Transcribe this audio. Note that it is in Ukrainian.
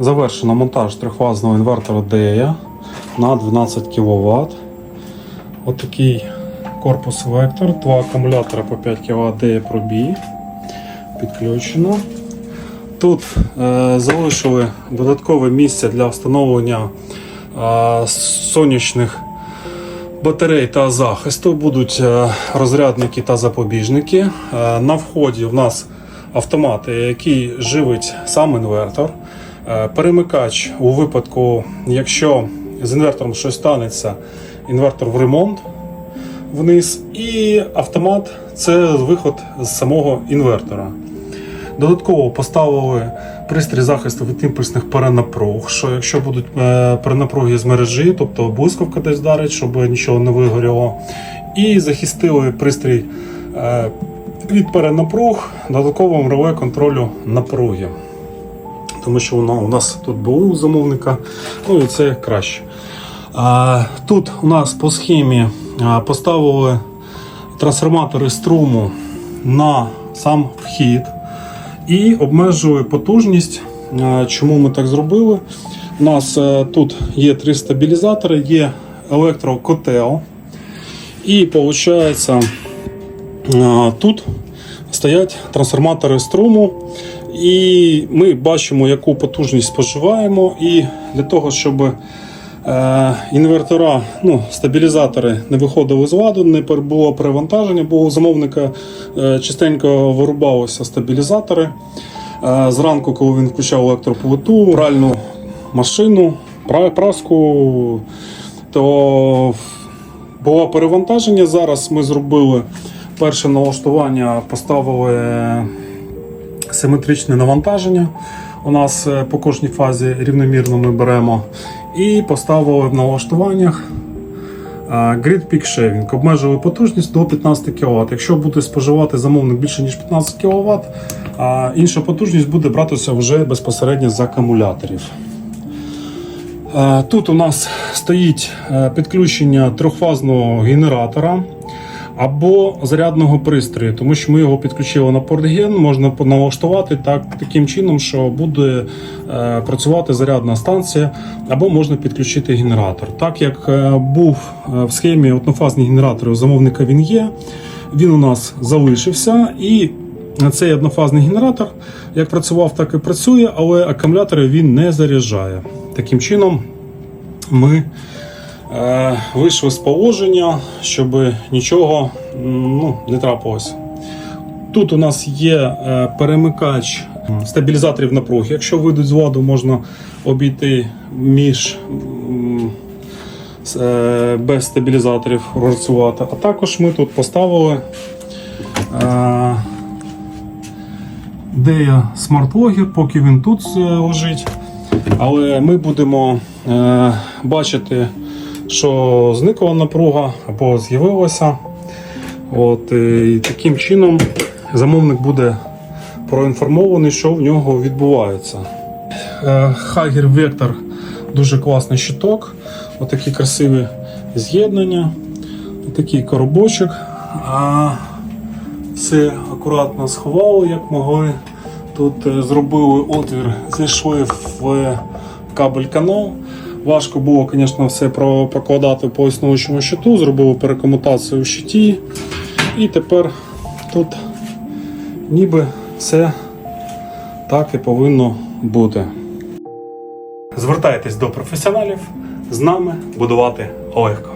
Завершено монтаж трьохфазного інвертора DEA на 12 кВт. Отакий корпус вектор, два акумулятори по 5 кВт DEA пробій. Підключено. Тут е, залишили додаткове місце для встановлення е, сонячних батарей та захисту. Будуть е, розрядники та запобіжники. Е, на вході в нас автомат, який живить сам інвертор. Е, перемикач у випадку, якщо з інвертором щось станеться, інвертор в ремонт вниз, і автомат це виход з самого інвертора. Додатково поставили пристрій захисту від імпульсних перенапруг, що якщо будуть е, перенапруги з мережі, тобто блискавка десь вдарить, щоб нічого не вигоріло. І захистили пристрій е, від перенапруг додатковим реле контролю напруги. Тому що воно у нас тут було у замовника, ну і це краще. Тут у нас по схемі поставили трансформатори струму на сам вхід і обмежили потужність. Чому ми так зробили? У нас е, тут є три стабілізатори, є електрокотел. І виходить, тут стоять трансформатори струму. І ми бачимо, яку потужність споживаємо. І для того, щоб е, інвертора, ну, стабілізатори не виходили з ладу, не було перевантаження, бо у замовника е, частенько вирубалися стабілізатори. Е, Зранку, коли він включав електроплиту, пральну машину, праску, то було перевантаження. Зараз ми зробили перше налаштування, поставили симетричне навантаження. У нас е, по кожній фазі рівномірно ми беремо. І поставили в налаштуваннях е, Grid Peak Shaving. Обмежили потужність до 15 кВт. Якщо буде споживати замовник більше ніж 15 кВт, інша потужність буде братися вже безпосередньо з акумуляторів. Е, Тут у нас стоїть е, підключення трьохфазного генератора або зарядного пристрою, тому що ми його підключили на портген, можна налаштувати так, таким чином, що буде е, працювати зарядна станція, або можна підключити генератор. Так як е, був е, в схемі однофазні генератори у замовника він є, він у нас залишився і. Цей однофазний генератор як працював, так і працює, але акумулятори він не заряджає. Таким чином, ми вийшли з положення, щоб нічого ну, не трапилось. Тут у нас є е, перемикач стабілізаторів напруги. Якщо вийдуть з ладу, можна обійти між е, без стабілізаторів працювати. А також ми тут поставили. Е, Дея Logger, поки він тут е, лежить. Але ми будемо е, бачити, що зникла напруга або з'явилася. От, е, і таким чином замовник буде проінформований, що в нього відбувається. Е, Хагер Вектор дуже класний щиток. Отакі красиві з'єднання, отакий коробочок. А все акуратно сховали, як могли. Тут е, зробили отвір, зайшли в кабель канал. Важко було, звісно, все прокладати по існуючому щиту, зробив перекомутацію в щиті. І тепер тут ніби все так і повинно бути. Звертайтесь до професіоналів, з нами будувати легко.